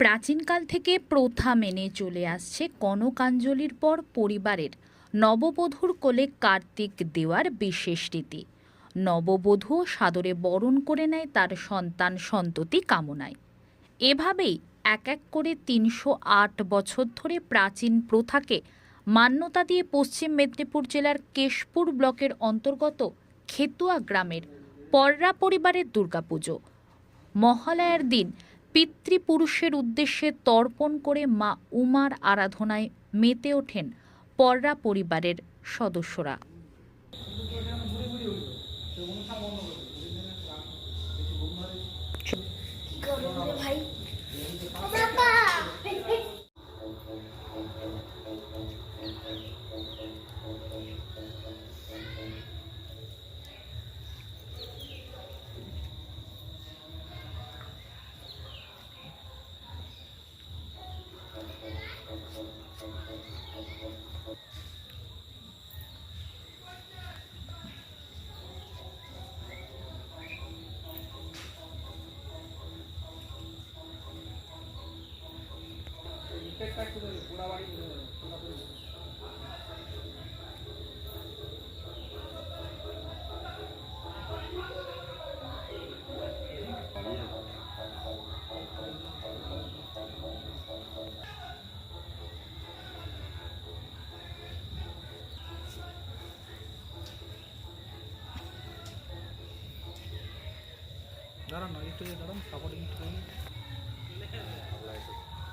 প্রাচীনকাল থেকে প্রথা মেনে চলে আসছে কনকাঞ্জলির পর পরিবারের নববধূর কোলে কার্তিক দেওয়ার বিশেষ রীতি। নববধূ সাদরে বরণ করে নেয় তার সন্তান সন্ততি কামনায়। এভাবেই এক এক করে তিনশো আট বছর ধরে প্রাচীন প্রথাকে মান্যতা দিয়ে পশ্চিম মেদিনীপুর জেলার কেশপুর ব্লকের অন্তর্গত খেতুয়া গ্রামের পররা পরিবারের দুর্গাপুজো। মহালয়ার দিন পিতৃপুরুষের উদ্দেশ্যে তর্পণ করে মা উমার আরাধনায় মেতে ওঠেন পররা পরিবারের সদস্যরা। দাঁড়ান না একটু দাঁড়ান সাপোর্টিং একটু দাঁড়ান পজিশন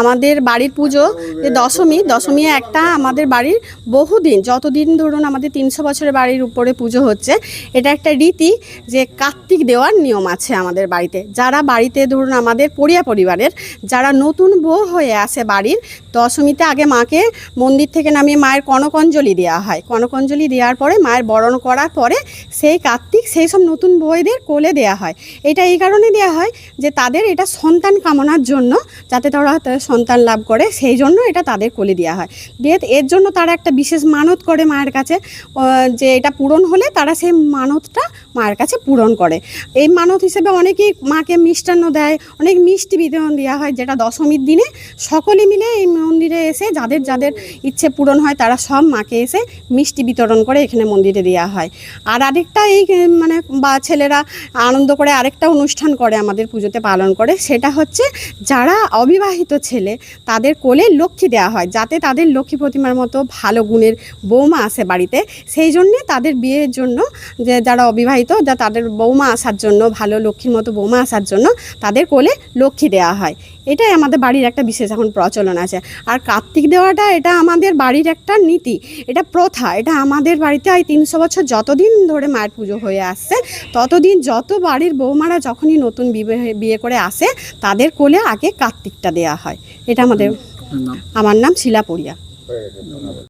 আমাদের বাড়ির পুজো যে দশমী দশমী একটা আমাদের বাড়ির বহুদিন, যতদিন ধরুন আমাদের তিনশো বছরের বাড়ির উপরে পুজো হচ্ছে, এটা একটা রীতি যে কার্তিক দেওয়ার নিয়ম আছে আমাদের বাড়িতে। যারা বাড়িতে ধরুন আমাদের পড়িয়া পরিবারের, যারা নতুন বউ হয়ে আসে বাড়ির দশমীতে আগে মাকে মন্দির থেকে নামিয়ে মায়ের কনকঞ্জলি দেওয়া হয়। কনকঞ্জলি দেওয়ার পরে মায়ের বরণ করার পরে সেই কার্তিক সেই সব নতুন বইদের কোলে দেওয়া হয়। এটা এই কারণে দেওয়া হয় যে তাদের এটা সন্তান কামনার জন্য যাতে তারা সন্তান লাভ করে, সেই জন্য এটা তাদের কোলে দেওয়া হয়। দিয়ে এর জন্য তারা একটা বিশেষ মানত করে মায়ের কাছে যে এটা পূরণ হলে তারা সেই মানতটা মায়ের কাছে পূরণ করে। এই মানত হিসেবে অনেকেই মাকে মিষ্টান্ন দেয়, অনেক মিষ্টি বিতরণ দেওয়া হয়, যেটা দশমীর দিনে সকলে মিলে এই মন্দিরে এসে যাদের যাদের ইচ্ছে পূরণ হয় তারা সব মাকে এসে মিষ্টি বিতরণ করে এখানে মন্দিরে দেওয়া হয়। আর আরেকটা এই মানে বা ছেলেরা আনন্দ করে আরেকটা অনুষ্ঠান করে আমাদের পুজোতে পালন করে, সেটা হচ্ছে যারা অবিবাহিত ছেলে তাদের কোলে লক্ষ্মী দেওয়া হয়, যাতে তাদের লক্ষ্মী প্রতিমার মতো ভালো গুণের বৌমা আসে বাড়িতে। সেই জন্যে তাদের বিয়ের জন্য যে, যারা অবিবাহিত যা, তাদের বৌমা আসার জন্য, ভালো লক্ষ্মীর মতো বৌমা আসার জন্য তাদের কোলে লক্ষ্মী দেওয়া হয়। এটাই আমাদের বাড়ির একটা বিশেষ এখন প্রচলন আছে। আর কার্তিক দেওয়াটা এটা আমাদের বাড়ির একটা নীতি এটা প্রথা এটা আমাদের বাড়িতে এই তিনশো বছর যতদিন ধরে মায়ের পুজো হয়ে আসছে ততদিন যত বাড়ির বৌমারা যখনই নতুন বিয়ে- বিয়ে করে আসে তাদের কোলে আগে কার্তিকটা দেয়া হয়। এটা আমাদের আমার নাম শিলা পড়িয়া।